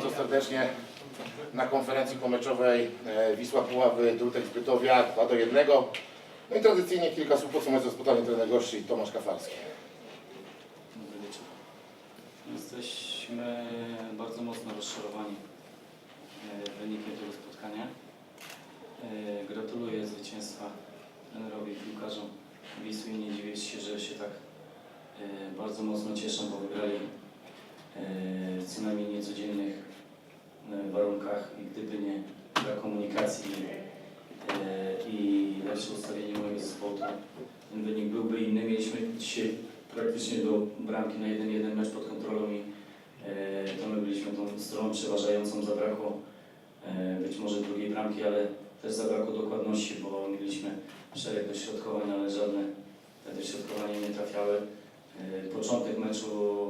serdecznie na konferencji pomeczowej e, Wisła Puławy, Drutek z Bytowia 2 do 1. No i tradycyjnie kilka słów podsumując ze spotkania trener gości Tomasz Kafarski. Jesteśmy bardzo mocno rozczarowani e, wynikiem tego spotkania. E, Gratuluję zwycięstwa trenerowi piłkarzom Wisły i nie dziwię się, że się tak bardzo mocno cieszą, bo wygrali co najmniej niecodziennych e, warunkach i gdyby nie brak komunikacji e, i lepsze ustawienie mojego to ten wynik byłby inny. Mieliśmy dzisiaj praktycznie do bramki na 1-1 mecz pod kontrolą i e, to my byliśmy tą stroną przeważającą. Zabrakło e, być może drugiej bramki, ale też zabrakło dokładności, bo mieliśmy szereg dośrodkowań, ale żadne te dośrodkowania nie trafiały. E, początek meczu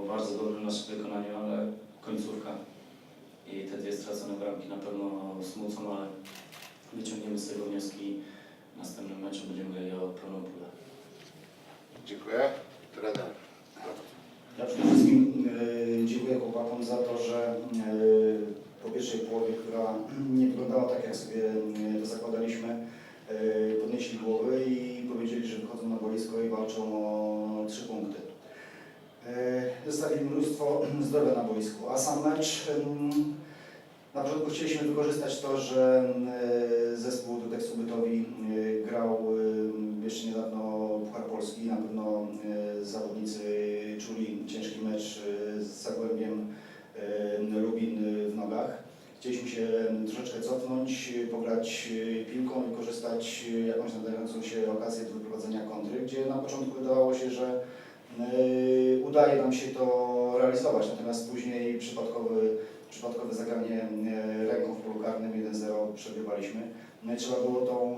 bardzo dobry w naszym wykonaniu, ale końcówka i te dwie stracone bramki na pewno smucą, ale wyciągniemy z tego wnioski. W następnym meczu będziemy grali o pełną pulę. Dziękuję. Trener. Ja przede wszystkim e, dziękuję chłopakom za to, że e, po pierwszej połowie, która nie wyglądała tak, jak sobie to zakładaliśmy, podnieśli głowy i powiedzieli, że wychodzą na boisko i walczą o trzy punkty. Zostawili mnóstwo zdrowia na boisku, a sam mecz na początku chcieliśmy wykorzystać to, że zespół do tekstu bytowi e, grał jeszcze niedawno Puchar Polski. Na pewno e, zawodnicy czuli ciężki mecz e, z Zagłębiem Lubin w nogach. Chcieliśmy się troszeczkę cofnąć, pograć piłką i korzystać jakąś nadającą się okazję do wyprowadzenia kontry, gdzie na początku wydawało się, że udaje nam się to realizować, natomiast później przypadkowy przypadkowe zagranie e, ręką w polu karnym 1-0 przegrywaliśmy. No trzeba było tą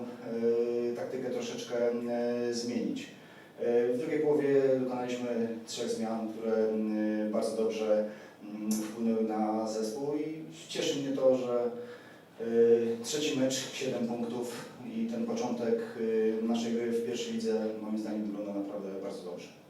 e, taktykę troszeczkę e, zmienić. W drugiej połowie dokonaliśmy trzech zmian, które bardzo dobrze mm, wpłynęły na zespół i cieszy mnie to, że trzeci mecz, 7 punktów i ten początek naszej gry w pierwszej lidze moim zdaniem wygląda naprawdę bardzo dobrze.